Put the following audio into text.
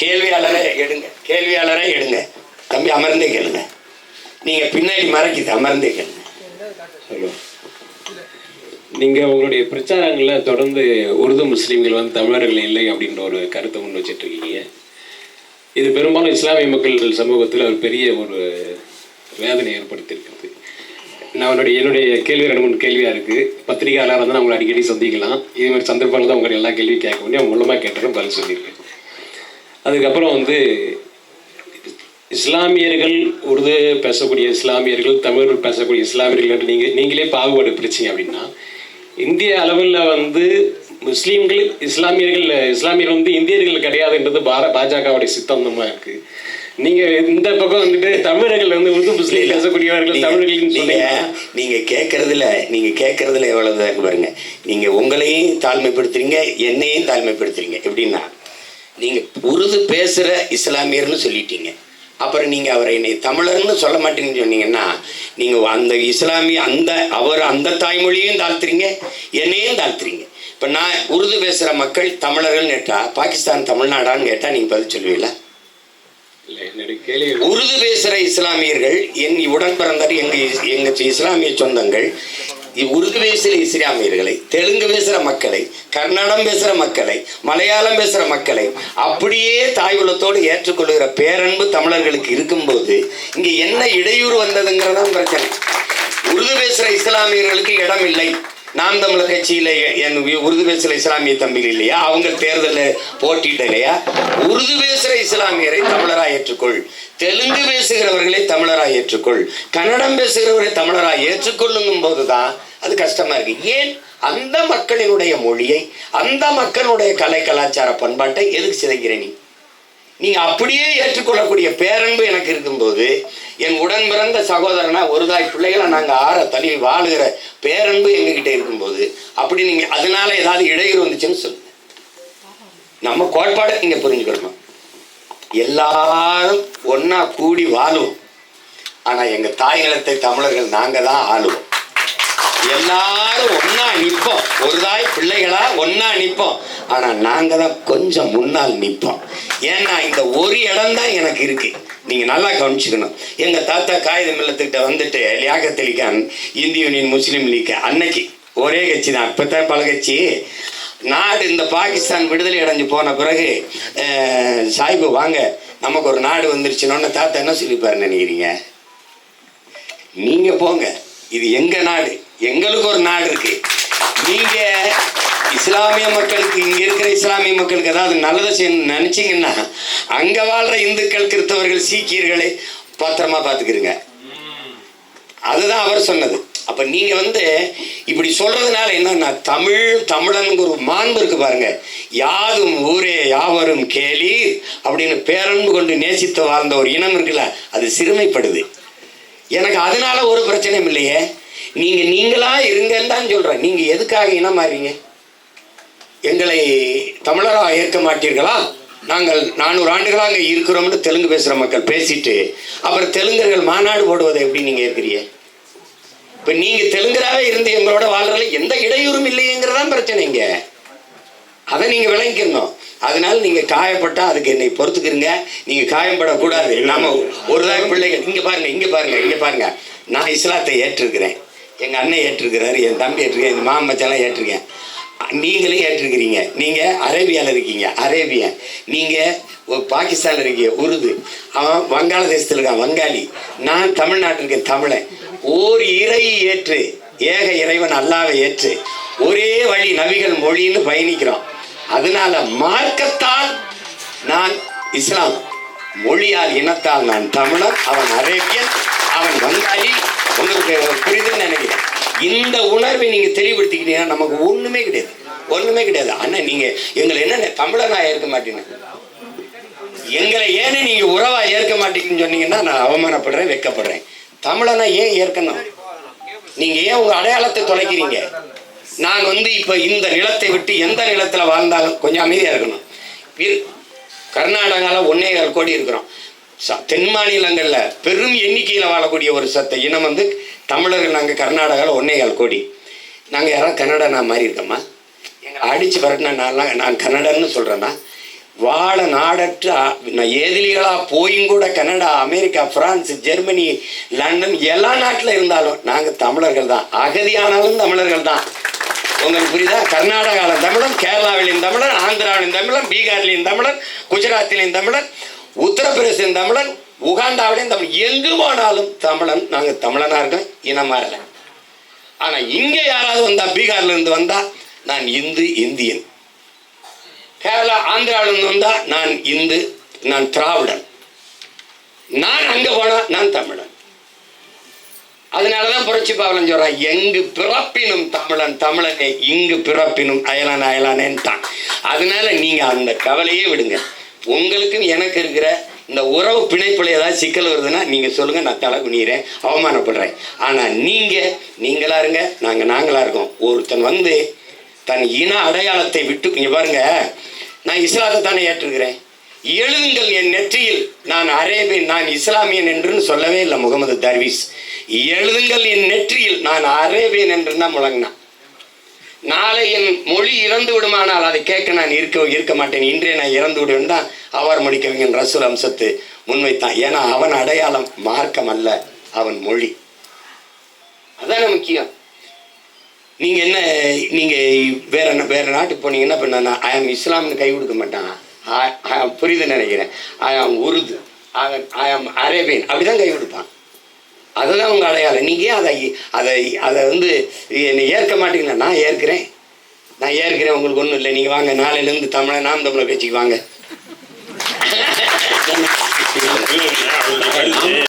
கேள்வியாளரே எடுங்க. கேள்வியாளரே எடுங்க. தம்பி அமர்ந்தே கேளுங்க. நீங்க பின்னாடி மறைக்குது அமர்ந்தே கேளுங்க. ஹலோ நீங்கள் உங்களுடைய பிரச்சாரங்களில் தொடர்ந்து உருது முஸ்லீம்கள் வந்து தமிழர்கள் இல்லை அப்படின்ற ஒரு கருத்தை முன் வச்சுட்டு இருக்கீங்க இது பெரும்பாலும் இஸ்லாமிய மக்கள் சமூகத்தில் ஒரு பெரிய ஒரு வேதனை ஏற்படுத்தியிருக்கிறது நான் என்னுடைய என்னுடைய கேள்வி ரெண்டு மூணு கேள்வியாக இருக்குது பத்திரிகையாளராக இருந்தால் உங்களை அடிக்கடி சந்திக்கலாம். இது மாதிரி சந்தர்ப்பங்கள் தான் உங்களை எல்லா கேள்வியும் கேட்க முடியும் அவங்க மூலமாக கேட்டதும் பதில் சொல்லியிருக்கேன். அதுக்கப்புறம் வந்து இஸ்லாமியர்கள் உருது பேசக்கூடிய இஸ்லாமியர்கள் தமிழ் பேசக்கூடிய இஸ்லாமியர்கள் என்று நீங்கள் நீங்களே பாகுபாடு பிரிச்சிங்க அப்படின்னா இந்திய அளவில் வந்து முஸ்லீம்கள் இஸ்லாமியர்கள் இஸ்லாமியர்கள் வந்து இந்தியர்கள் கிடையாதுன்றது பார பாஜகவுடைய சித்தாந்தமாக இருக்கு. நீங்க இந்த பக்கம் வந்துட்டு தமிழர்கள் வந்து உருது முஸ்லீம் பேசக்கூடியவர்கள் தமிழர்கள் நீங்க சொன்னீங்க நீங்க கேட்கறதுல நீங்க கேட்கறதுல எவ்வளவு பாருங்க. நீங்க உங்களையும் தாழ்மைப்படுத்துறீங்க என்னையும் தாழ்மைப்படுத்துறீங்க. எப்படின்னா நீங்க உருது பேசுற இஸ்லாமியர்னு சொல்லிட்டீங்க. அப்புறம் நீங்க அவரை என்னை தமிழர்னு சொல்ல மாட்டீங்கன்னு சொன்னீங்கன்னா நீங்க அந்த இஸ்லாமிய அந்த அவர் அந்த தாய்மொழியையும் தாழ்த்துறீங்க என்னையும் தாழ்த்துறீங்க. இப்ப நான் உருது பேசுற மக்கள் தமிழர்கள் கேட்டா பாகிஸ்தான் தமிழ்நாடான்னு கேட்டா நீங்க பதில் சொல்லுவீங்களா? உருது பேசுகிற இஸ்லாமியர்கள் என் உடன் பிறந்தார் எங்க எங்க இஸ்லாமிய சொந்தங்கள் உருது பேசுகிற இஸ்லாமியர்களை தெலுங்கு பேசுகிற மக்களை கன்னடம் பேசுகிற மக்களை மலையாளம் பேசுகிற மக்களை அப்படியே தாய் உலத்தோடு ஏற்றுக்கொள்கிற பேரன்பு தமிழர்களுக்கு இருக்கும்போது இங்கே என்ன இடையூறு வந்ததுங்கிறதான் பிரச்சனை. உருது பேசுகிற இஸ்லாமியர்களுக்கு இடம் இல்லை. நாம் தமிழர் கட்சியில் என் உருது பேசுகிற இஸ்லாமிய தம்பிகள் இல்லையா? அவங்க தேர்தலில் போட்டியிட இல்லையா? உருது பேசுகிற இஸ்லாமியரை தமிழராக ஏற்றுக்கொள். தெலுங்கு பேசுகிறவர்களை தமிழராக ஏற்றுக்கொள். கன்னடம் பேசுகிறவரை தமிழராக ஏற்றுக்கொள்ளுங்கும் போதுதான் அது கஷ்டமா இருக்கு. ஏன்? அந்த மக்களினுடைய மொழியை அந்த மக்களுடைய கலை கலாச்சார பண்பாட்டை எதுக்கு சிதைக்கிறேன் நீ? நீ அப்படியே ஏற்றுக்கொள்ளக்கூடிய பேரன்பு எனக்கு இருக்கும்போது என் உடன் பிறந்த சகோதரனா ஒருதாய் பிள்ளைகளை நாங்கள் ஆற தள்ளி வாழுகிற பேரன்பு எங்ககிட்ட இருக்கும்போது அப்படி நீங்க அதனால ஏதாவது இடையூறு வந்துச்சுன்னு சொல்லுங்க. நம்ம கோட்பாடை நீங்க புரிஞ்சுக்கணும். எல்லாரும் ஒன்னா கூடி வாழும் ஆனா எங்க தாய் நிலத்தை தமிழர்கள் நாங்க தான் ஆளுவோம். எல்லாரும் ஒன்னா நிற்போம். ஒரு தாய் பிள்ளைகளா ஒன்னா நிற்போம். ஆனா நாங்க தான் கொஞ்சம் முன்னால் நிற்போம். ஏன்னா இந்த ஒரு இடம் தான் எனக்கு இருக்கு. நீங்க நல்லா கவனிச்சுக்கணும். எங்க தாத்தா காகித மில்லத்துக்கிட்ட வந்துட்டு லியாகத்தலிகான் இந்திய யூனியன் முஸ்லீம் லீக் அன்னைக்கு ஒரே கட்சி தான். இப்பதான் பல கட்சி. நாடு இந்த பாகிஸ்தான் விடுதலை அடைஞ்சு போன பிறகு சாய்பு வாங்க நமக்கு ஒரு நாடு வந்துருச்சுன்னு தாத்தா என்ன சொல்லிப்பாருன்னு நினைக்கிறீங்க? நீங்க போங்க. இது எங்க நாடு? எங்களுக்கு ஒரு நாடு இருக்கு. நீங்க இஸ்லாமிய மக்களுக்கு இங்க இருக்கிற இஸ்லாமிய மக்களுக்கு ஏதாவது நல்லதை செய்யணும்னு நினைச்சீங்கன்னா அங்க வாழ்ற இந்துக்கள் கிறிஸ்தவர்கள் சீக்கியர்களை பத்திரமா பாத்துக்கிறீங்க அதுதான் அவர் சொன்னது. அப்ப நீங்க வந்து இப்படி சொல்றதுனால என்னன்னா தமிழ் தமிழனுக்கு ஒரு மாண்பு இருக்கு பாருங்க. யாதும் ஊரே யாவரும் கேலி அப்படின்னு பேரன்பு கொண்டு நேசித்து வாழ்ந்த ஒரு இனம் இருக்குல்ல அது சிறுமைப்படுது. எனக்கு அதனால ஒரு பிரச்சனையும் இல்லையே. நீங்க நீங்களா இருங்கன்னு தான் சொல்றேன். நீங்க எதுக்காக இனம் மாறீங்க? எங்களை தமிழராக ஏற்க மாட்டீர்களா? நாங்கள் நானூறு ஆண்டுகளாக அங்கே இருக்கிறோம்னு தெலுங்கு பேசுகிற மக்கள் பேசிட்டு அப்புறம் தெலுங்கர்கள் மாநாடு போடுவதை எப்படி நீங்கள் ஏற்கிறீங்க? இப்போ நீங்கள் தெலுங்கராகவே இருந்து எங்களோட வாழ்றதுல எந்த இடையூறும் இல்லையேங்கிறதான் பிரச்சனைங்க அதை நீங்கள் விளங்கிக்கணும். அதனால நீங்கள் காயப்பட்டா அதுக்கு என்னை பொறுத்துக்கிறீங்க நீங்கள் காயப்படக்கூடாது. நாம ஒரு தான் பிள்ளைகள் இங்கே பாருங்க இங்கே பாருங்க இங்கே பாருங்க. நான் இஸ்லாத்தை ஏற்றிருக்கிறேன். எங்கள் அண்ணன் ஏற்றிருக்கிறாரு என் தம்பி ஏற்றிருக்கேன் என் மாமச்சாலாம் ஏற்றிருக்கேன். நீங்களும் ஏற்றிருக்கிறீங்க. நீங்கள் அரேபியாவில் இருக்கீங்க அரேபியன். நீங்கள் பாகிஸ்தானில் இருக்கீங்க உருது. அவன் வங்காளதேசத்தில் இருக்கான் வங்காளி. நான் தமிழ்நாட்டில் இருக்கேன் தமிழன். ஓர் இறை ஏற்று ஏக இறைவன் அல்லாவை ஏற்று ஒரே வழி நபிகள் மொழின்னு பயணிக்கிறோம். அதனால மார்க்கத்தால் நான் இஸ்லாம் மொழியால் இனத்தால் நான் தமிழன் அவன் அரேபியன் அவன் வங்காளி. உங்களுக்கு புரியுதுன்னு நினைக்கிறேன். இந்த உணர்வை நீங்க தெளிவுபடுத்திக்கிட்டீங்கன்னா நமக்கு ஒண்ணுமே கிடையாது. ஒண்ணுமே கிடையாது. அண்ணா நீங்க எங்களை என்ன தமிழனா ஏற்க மாட்டீங்க? எங்களை ஏன்னு நீங்க உறவா ஏற்க மாட்டீங்கன்னு சொன்னீங்கன்னா நான் அவமானப்படுறேன் வெட்கப்படுறேன் தமிழனா ஏன் ஏற்கணும்? நீங்க ஏன் உங்க அடையாளத்தை தொலைக்கிறீங்க? நான் வந்து இப்ப இந்த நிலத்தை விட்டு எந்த நிலத்துல வாழ்ந்தாலும் கொஞ்சம் அமைதியா இருக்கணும். கர்நாடகாவில் கர்நாடகால ஒன்னே கோடி இருக்கிறோம். தென் மாநிலங்களில் பெரும் எண்ணிக்கையில் வாழக்கூடிய ஒரு சத்த இனம் வந்து தமிழர்கள். நாங்கள் கர்நாடகாவில் ஒன்னேகால் கோடி. நாங்கள் யாரும் கன்னடா நான் மாறி இருக்கோம்மா எங்களை அடித்து பரட்டினா நான் நான் கன்னடன்னு சொல்கிறேன்னா வாழ நாடற்று நான் ஏதிலிகளாக போயும் கூட Canada America France Germany London எல்லா நாட்டில் இருந்தாலும் நாங்கள் தமிழர்கள் தான். அகதியானாலும் தமிழர்கள் தான். உங்களுக்கு புரியுதா? கர்நாடகாவில் தமிழன் கேரளாவிலையும் தமிழன் ஆந்திராவிலையும் தமிழன் பீகார்லேயும் தமிழன் குஜராத்திலையும் தமிழன் உத்தரப்பிரதேசம் தமிழன் உகாண்டாவிலையும் தமிழ். எங்கு போனாலும் தமிழன் நாங்கள் தமிழனாக இருக்கோம் இனம் ஆனால் இங்கே யாராவது வந்தால் பீகார்ல இருந்து நான் இந்து இந்தியன். கேரளா ஆந்திராவில வந்தால் நான் இந்து நான் திராவிடன். நான் அங்கே போனால் நான் தமிழன். அதனால தான் புரட்சி பாவலன் சொல்கிறான் எங்கு பிறப்பினும் தமிழன் தமிழனே இங்கு பிறப்பினும் அயலான் அயலானேன்னு தான் அதனால நீங்கள் அந்த கவலையே விடுங்க. உங்களுக்கும் எனக்கு இருக்கிற இந்த உறவு பிணைப்பில் ஏதாவது சிக்கல் வருதுன்னா நீங்கள் சொல்லுங்கள் நான் தலை குனிகிறேன் அவமானப்படுறேன். ஆனால் நீங்கள் நீங்களாக இருங்க நாங்கள் நாங்களாக இருக்கோம். ஒருத்தன் வந்து தன் இன அடையாளத்தை விட்டு இங்கே பாருங்கள் நான் இஸ்லாத்தை தானே ஏற்றுக்கிறேன் எழுதுங்கள் என் நெற்றியில் நான் அரேபியன் நான் இஸ்லாமியன் என்றுன்னு சொல்லவே இல்லை முகமது தர்வீஸ். எழுதுங்கள் என் நெற்றியில் நான் அரேபியன் என்று தான் முழங்கினான். நாளை என் மொழி இறந்து விடுமானால் அதை கேட்க நான் இருக்க இருக்க மாட்டேன். இன்றே நான் இறந்து விடுவேன் தான் அவர் முடிக்கவிங்கன் ரசூல் அம்சத்து முன்வைத்தான். ஏன்னா அவன் அடையாளம் மார்க்கம் அல்ல அவன் மொழி. அதான முக்கியம். நீங்கள் என்ன நீங்கள் வேற வேற நாட்டுக்கு போனீங்கன்னா இப்போ நான் ஐ ஆம் இஸ்லாம்னு கை கொடுக்க மாட்டான். I- புரியுது நினைக்கிறேன். ஐ ஆம் உருது. ஐ ஆம் அரேபியன். அப்படிதான் கை கொடுப்பான். அதுதான் உங்க அடையாளம். நீங்க ஏன் அதை அதை அதை வந்து என்னை ஏற்க மாட்டீங்களா? நான் ஏற்கிறேன். நான் ஏற்கிறேன். உங்களுக்கு ஒன்றும் இல்லை. நீங்கள் வாங்க. நாளையிலேருந்து தமிழை நாம் தமிழை பேச்சுக்கு வாங்க.